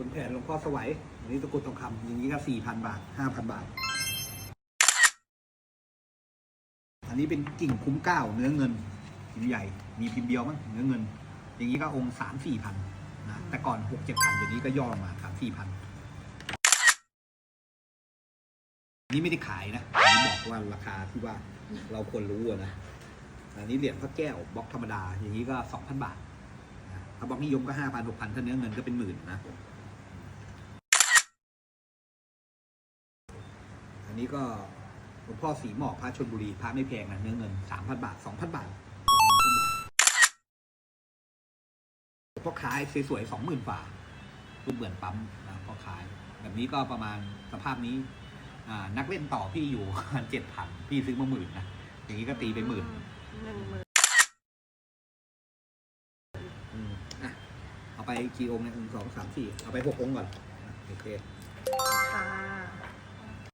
ขุนแผนหลวงพ่อสวัยอันนี้ตะกรุดทองคำอย่างนี้ก็สี่พันบาทห้าพันบาท อันนี้เป็นกิ่งคุ้มเก้าเนื้อเงินพิมพ์ใหญ่ มีพิมพ์เดียวมั้งเนื้อเงิน อย่างนี้ก็องค์สามสี่พันนะแต่ก่อนหกเจ็ดพันเดี๋ยวนี้ก็ย่อมาสามสี่พันนี้ไม่ได้ขายนะนนี้บอกว่าราคาที่ว่าเราควรรู้นะอันนี้เหรียญพระแก้วบล็อกธรรมดา อย่างนี้ก็สองพันบาทถ้าบล็อกนิยมก็ห้าพันหกพันถ้าเนื้อเงินก็เป็นหมื่นนะ อันนี้ก็หลวงพ่อสีหมอกพระชนบุรีพระไม่แพงนะเนื้อเงินสามพันบาทสองพันบาทพ่อขายสวยๆสองหมื่นฝ่ารูปเหมือนปั๊มนะพ่อขาย แบบนี้ก็ประมาณสภาพนี้อ่านักเล่นต่อพี่อยู่เจ็ดพันพี่ซื้อมาหมื่นนะอย่างนี้ก็ตีไปหมื่นหนึ่งหมื่นอืมอะเอาไปกี่องค์เนี่ยหนึ่งสองสามสี่เอาไปหกองค์ก่อนอะโอเค